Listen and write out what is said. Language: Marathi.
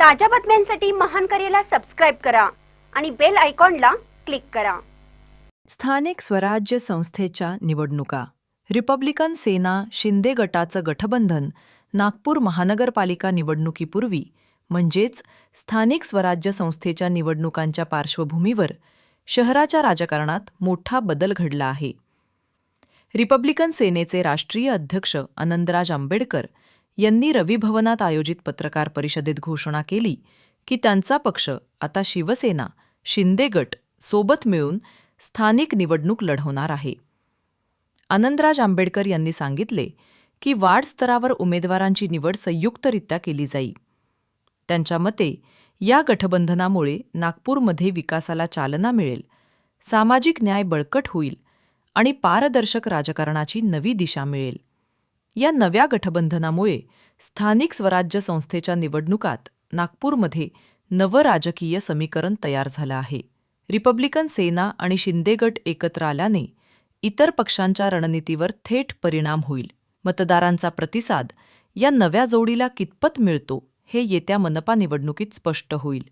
ताज्या बातम्यांसाठी महान करेला सबस्क्राईब करा आणि बेल आयकॉनला क्लिक करा. स्थानिक स्वराज्य संस्थेच्या निवडणुका. रिपब्लिकन सेना शिंदे गटाचं गठबंधन. नागपूर महानगरपालिका निवडणुकीपूर्वी. म्हणजेच स्थानिक स्वराज्य संस्थेच्या निवडणुकांच्या पार्श्वभूमीवर शहराच्या राजकारणात मोठा बदल घडला आहे. रिपब्लिकन सेनेचे राष्ट्रीय अध्यक्ष आनंदराज आंबेडकर यांनी रविभवनात आयोजित पत्रकार परिषदेत घोषणा केली की त्यांचा पक्ष आता शिवसेना शिंदे गट सोबत मिळून स्थानिक निवडणूक लढवणार आहे. आनंदराज आंबेडकर यांनी सांगितले की वार्ड स्तरावर उमेदवारांची निवड संयुक्तरित्या केली जाईल. त्यांच्या मते या गठबंधनामुळे नागपूरमध्ये विकासाला चालना मिळेल सामाजिक न्याय बळकट होईल आणि पारदर्शक राजकारणाची नवी दिशा मिळेल. या नव्या गठबंधनामुळे स्थानिक स्वराज्य संस्थेच्या निवडणुकात नागपूरमध्ये नवं राजकीय समीकरण तयार झालं आहे. रिपब्लिकन सेना आणि शिंदे गट एकत्र आल्याने इतर पक्षांच्या रणनीतीवर थेट परिणाम होईल. मतदारांचा प्रतिसाद या नव्या जोडीला कितपत मिळतो हे येत्या मनपा निवडणुकीत स्पष्ट होईल.